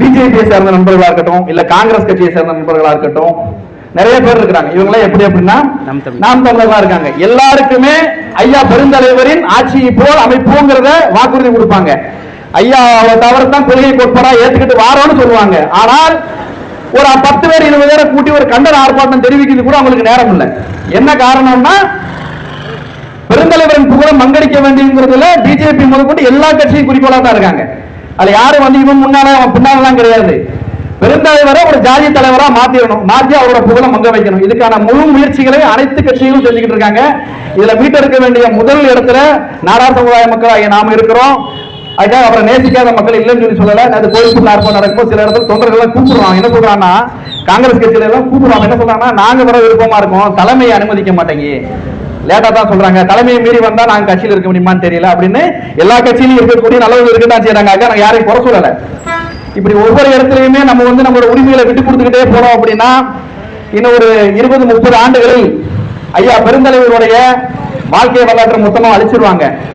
பிஜேபியை சேர்ந்த நண்பர்களா இருக்கட்டும் இல்ல காங்கிரஸ் கட்சியை சேர்ந்த நண்பர்களா இருக்கட்டும் நிறைய பேர் இருக்கிறாங்க. இவங்க எப்படி அப்படின்னா நாம் தமிழர். நாம் தமிழர்களா இருக்காங்க. எல்லாருக்குமே ஐயா பெருந்தலைவரின் ஆட்சியை போல் அமைப்போங்கிறத வாக்குறுதி கொடுப்பாங்க. ஐயா தவறத்தான் கொள்கை கோட்பாடா ஏத்துக்கிட்டு வாரோன்னு சொல்லுவாங்க. ஆனால் ஒரு பத்து பேர் இருபது பேரை கூட்டி ஒரு கண்டன ஆர்ப்பாட்டம் தெரிவிக்கிறது கூட அவங்களுக்கு நேரம் இல்லை. என்ன காரணம்னா பெருந்தலைவரின் புகழை மங்கடிக்க வேண்டியதுங்கிறதுல பிஜேபி முதற்கொண்டு எல்லா கட்சியும் குறிக்கோளா தான் இருக்காங்க. அதுல யாரும் வந்து இவன் முன்னால அவன் பின்னாலாம் கிடையாது. பெருந்தலைவரை ஒரு ஜாதி தலைவரா மாத்திரணும். மாத்தி அவரோட புகழை மங்க வைக்கணும். இதுக்கான முழு முயற்சிகளை அனைத்து கட்சிகளும் செஞ்சுக்கிட்டு இருக்காங்க. இதுல மீட்டெடுக்க வேண்டிய முதல் இடத்துல நாடார் சமுதாய மக்கள் ஆகிய நாம இருக்கிறோம். அதுக்காக அவரை நேசிக்காத மக்கள் இல்லைன்னு சொல்லி சொல்லல. அது கோயிலுக்குள்ள ஆர்ப்பாட்டம் நடக்கும்போது சில இடத்துல தொண்டர்கள் கூப்பிடுவாங்க என்ன சொல்றாங்கன்னா காங்கிரஸ் கட்சியில எல்லாம் கூப்பிடுவாங்க என்ன சொல்றாங்கன்னா நாங்க வர விருப்பமா இருக்கோம். தலைமையை அனுமதிக்க மாட்டேங்க. லேட்டா தான் சொல்றாங்க. தலைமையை மீறி வந்தா நாங்க கட்சியில் இருக்க முடியுமான்னு தெரியல அப்படின்னு எல்லா கட்சியிலும் இருக்கக்கூடிய நல்லவங்க இருக்குதான் செய்யறாங்க அக்கா நாங்க யாரையும் குறை சொல்லல. இப்படி ஒவ்வொரு இடத்துலயுமே நம்ம வந்து நம்மளோட உரிமைகளை விட்டு கொடுத்துக்கிட்டே போறோம் அப்படின்னா இன்னும் ஒரு இருபது முப்பது ஆண்டுகளில் ஐயா பெருந்தலைவருடைய வாழ்க்கை வரலாற்றை மொத்தமா அழிச்சிருவாங்க.